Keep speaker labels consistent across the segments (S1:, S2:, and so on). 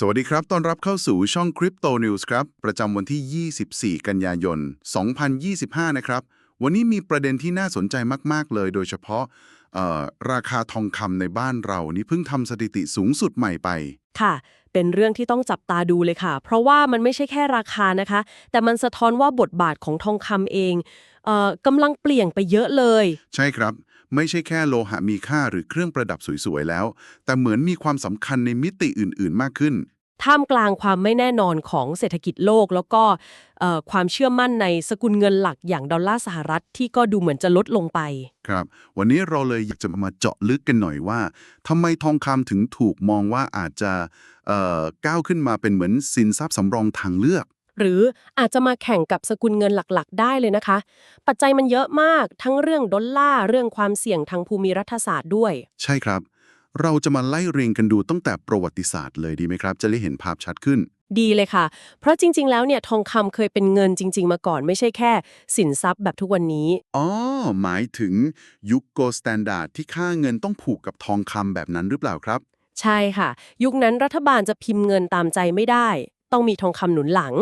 S1: สวัสดีครับ ต้อนรับเข้าสู่ช่อง Crypto News ครับ ประจำวันที่ 24 กันยายน 2025 นะครับ วันนี้มีประเด็นที่น่าสนใจมาก ๆ เลย โดยเฉพาะเอ่อราคาทองคำในบ้านเรานี่เพิ่งทำสถิติสูงสุดใหม่ไป
S2: ค่ะ เป็นเรื่องที่ต้องจับตาดูเลยค่ะ เพราะว่ามันไม่ใช่แค่ราคานะคะ แต่มันสะท้อนว่าบทบาทของทองคำเองเอ่อกำลังเปลี่ยนไปเยอะเลย
S1: ใช่ครับ ไม่ใช่แค่โลหะมีค่าหรือเครื่องประดับสวยๆแล้ว แต่เหมือนมีความสำคัญในมิติอื่นๆ มากขึ้น
S2: ท่ามกลางความไม่แน่นอนของเศรษฐกิจโลก แล้วก็เอ่อความเชื่อมั่นในสกุลเงินหลักอย่างดอลลาร์สหรัฐที่ก็ดูเหมือนจะลดลงไป
S1: ครับ วันนี้เราเลยอยากจะมาเจาะลึกกันหน่อยว่าทำไมทองคำถึงถูกมองว่าอาจจะเอ่อก้าวขึ้นมาเป็นเหมือนสินทรัพย์สำรองทางเลือก
S2: หรืออาจจะมาแข่งกับสกุลเงินหลักๆ ได้เลยนะคะ ปัจจัยมันเยอะมากทั้งเรื่องดอลลาร์เรื่องความเสี่ยงทางภูมิรัฐศาสตร์ด้วย
S1: ใช่ครับ เราจะมาไล่เรียงกันดูตั้งแต่ประวัติศาสตร์เลยดีไหมครับ จะได้เห็นภาพชัดขึ้น
S2: ดีเลยค่ะ เพราะจริง ๆ แล้วเนี่ยทองคำเคยเป็นเงินจริง ๆ มาก่อนไม่ใช่แค่ สินทรัพย์แบบทุกวันนี้
S1: อ๋อ หมายถึงยุคโกลสแตนดาร์ดที่ค่าเงินต้องผูกกับทองคำแบบนั้นหรือเปล่าครับ
S2: ใช่ค่ะ ยุคนั้นรัฐบาลจะพิมพ์เงินตามใจไม่ได้ ต้องมีทองคำหนุนหลัง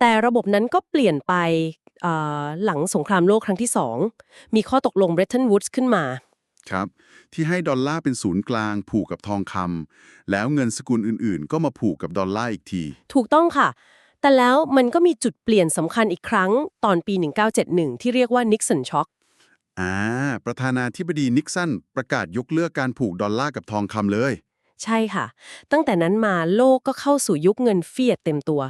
S2: แต่ระบบนั้นก็เปลี่ยนไปเอ่อหลังสงครามโลกครั้งที่สองมีข้อตกลงเบรตันวูดส์ขึ้นมา
S1: ครับ ที่ให้ดอลลาร์เป็นศูนย์กลาง ผูกกับทองคำแล้วเงินสกุลอื่นๆ ก็มาผูกกับดอลลาร์อีกที
S2: ถูกต้องค่ะ แต่แล้วมันก็มีจุดเปลี่ยนสำคัญอีกครั้งตอนปี 1971 ที่เรียกว่านิกสันช็อค
S1: อ่าประธานาธิบดีนิกสันประกาศยกเลิกการผูกดอลลาร์กับทองคำเลย
S2: ใช่ค่ะ ตั้งแต่นั้นมาโลกก็เข้าสู่ยุคเงินเฟียดเต็มตัว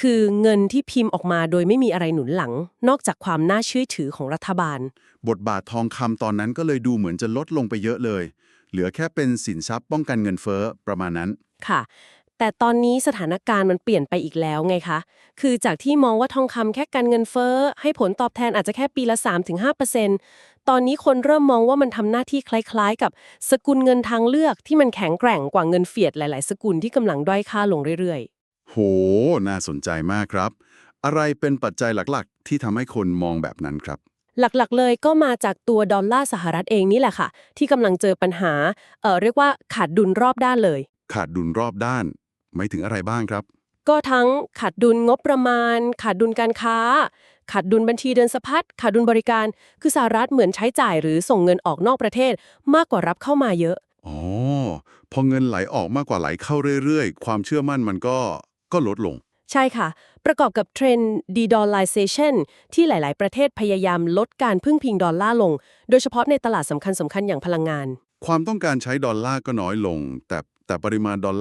S2: คือเงินที่พิมพ์ออกมาโดยไม่มีอะไรหนุนหลัง นอกจากความน่าเชื่อถือของรัฐบาล
S1: บทบาททองคำตอนนั้นก็เลยดูเหมือนจะลดลงไปเยอะเลย เหลือแค่เป็นสินทรัพย์ป้องกันเงินเฟ้อประมาณนั้น
S2: ค่ะ แต่ตอนนี้สถานการณ์มันเปลี่ยนไปอีกแล้วไงคะ คือจากที่มองว่าทองคำแค่กันเงินเฟ้อ ให้ผลตอบแทนอาจจะแค่ปีละ 3-5%ตอนนี้คนเริ่มมองว่ามันทำหน้าที่คล้ายๆ กับสกุลเงินทางเลือกที่มันแข็งแกร่งกว่าเงินเฟียดหลาย ๆ สกุลที่กำลังด้อยค่าลงเรื่อย
S1: โห น่าสนใจมากครับ อะไรเป็นปัจจัยหลักๆ ที่ทำให้คนมองแบบนั้นครับ
S2: ๆหลักๆ เลยก็มาจากตัวดอลลาร์สหรัฐเองนี่แหละค่ะ ที่กำลังเจอปัญหาเอ่อเรียกว่าขาดดุลรอบด้านเลย
S1: ขาดดุลรอบด้าน ไม่ถึงอะไรบ้างครับ
S2: ก็ทั้งขาดดุลงบประมาณ ขาดดุลการค้า ขาดดุลบัญชีเดินสะพัดขาดดุลบริการ คือสหรัฐเหมือนใช้จ่ายหรือส่งเงินออกนอกประเทศ มากกว่ารับเข้ามาเยอะ
S1: อ๋อ พอเงินไหลออกมากกว่าไหลเข้าเรื่อยๆ ความเชื่อมั่นมันก็ก็ลดลง
S2: ใช่ค่ะ ประกอบกับเทรนด์ de-dollarization ที่หลาย ๆ ประเทศพยายามลดการพึ่งพิงดอลลาร์ลง โดยเฉพาะในตลาดสำคัญๆอย่างพลังงาน
S1: ความต้องการใช้ดอลลาร์ก็น้อยลง แต่แต่ปริมาณดอล